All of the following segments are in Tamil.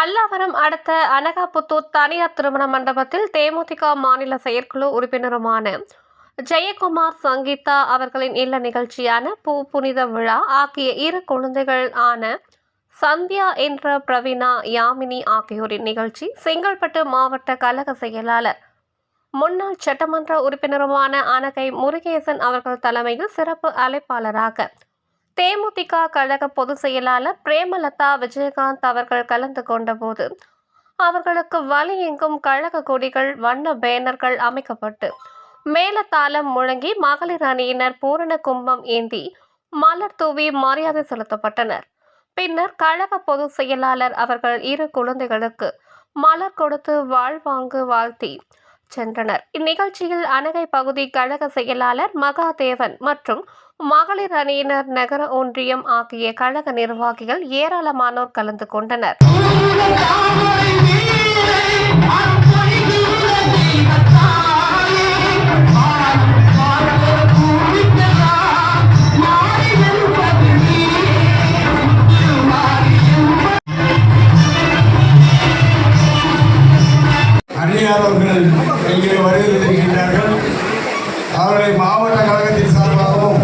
பல்லாவரம் அடுத்த அனகாபுத்தூர் தனியார் திருமண மண்டபத்தில் தேமுதிக மாநில செயற்குழு உறுப்பினருமான ஜெயக்குமார் சங்கீதா அவர்களின் இல்ல நிகழ்ச்சியான பூ புனித விழா ஆகிய இரு குழந்தைகள் ஆன சந்தியா என்ற பிரவீனா யாமினி ஆகியோரின் நிகழ்ச்சி செங்கல்பட்டு மாவட்ட கழக செயலாளர் முன்னாள் சட்டமன்ற உறுப்பினருமான அனகை முருகேசன் அவர்கள் தலைமையில் சிறப்பு அழைப்பாளராக தேமுதிக கழக பொதுச் செயலாளர் பிரேமலதா விஜயகாந்த் அவர்கள் கலந்து கொண்டபோது அவர்களுக்கு வழி எங்கும் கழக கொடிகள் வண்ண பேனர்கள் அமைக்கப்பட்டு மேலத்தாளம் முழங்கி மகளிர் அணியினர் பூரண கும்பம் ஏந்தி மலர் தூவி மரியாதை செலுத்தப்பட்டனர். பின்னர் கழக பொதுச் செயலாளர் அவர்கள் இரு குழந்தைகளுக்கு மலர் கொடுத்து வாழ்வாங்கு வாழ்த்தி சென்றனர். இந்நிகழ்ச்சியில் அனகை பகுதி கழக செயலாளர் மகாதேவன் மற்றும் மகளிர் அணியினர் நகர ஒன்றியம் ஆகிய கழக நிர்வாகிகள் ஏராளமானோர் கலந்து கொண்டனர். அன்னியார் அவர்கள் இங்கே வருகை இருக்கின்றார்கள் அவர்களை மாவட்ட கழகத்தின் சார்பாகவும்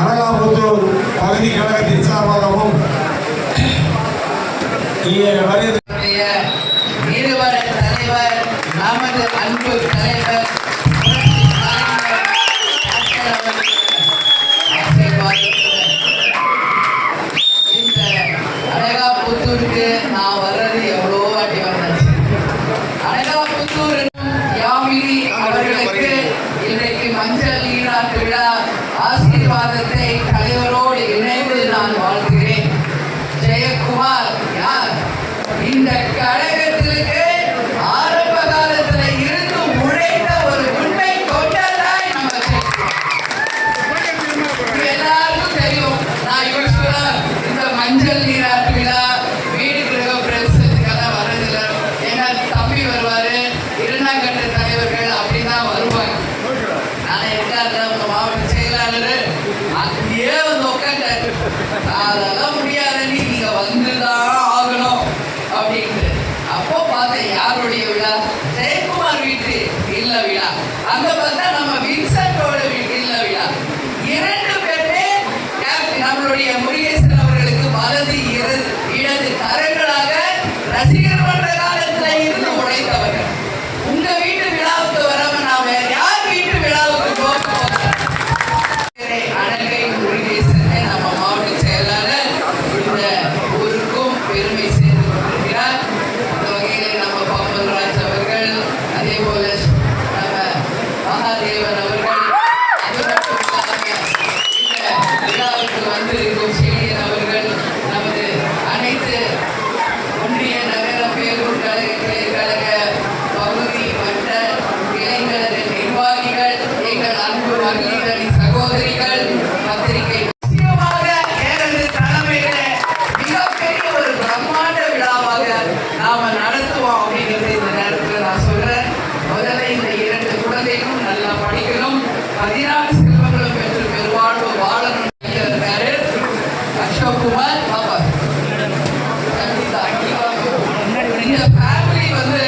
அனகாபுத்தூர் பகுதி கழகத்தின் சார்பாகவும் இங்கே வருகை தலைவர் நமது அன்பு தலைவர் அவர்களுக்கு இன்றைக்கு மஞ்சள் நீராட்டு விழா ஆசீர்வாதத்தை தலைவரோடு இணைந்து நான் வாழ்கிறேன் ஜெயக்குமார் யார்? இந்த கழகத்திற்கு ஆரம்ப காலத்துல இருந்து உழைத்த ஒரு உண்மை கொண்டதாய் நம்ம எல்லாருக்கும் தெரியும் நான் யூஸ்வலா இந்த மஞ்சள் நீர் அதெல்லாம் முடியாது நீ நீங்க வந்துதான் ஆகணும் அப்படின்ட்டு அப்போ பார்த்தேன் யாருடைய விழா? ஜெயக்குமார் வீட்டு இல்ல விழா. அந்த பார்த்தா நம்ம வின்சென்டோட வீட்டு இல்ல விழா. இரண்டு பேருமே நம்மளுடைய முறிய சகோதரி சகோதரிகள் பத்திரிகை பதினாறு செல்வங்களும் பெற்று பெருவாழ்வு வாழணும் பேரு. அசோக்குமார் பாபா. இந்த ஃபேமிலி வந்து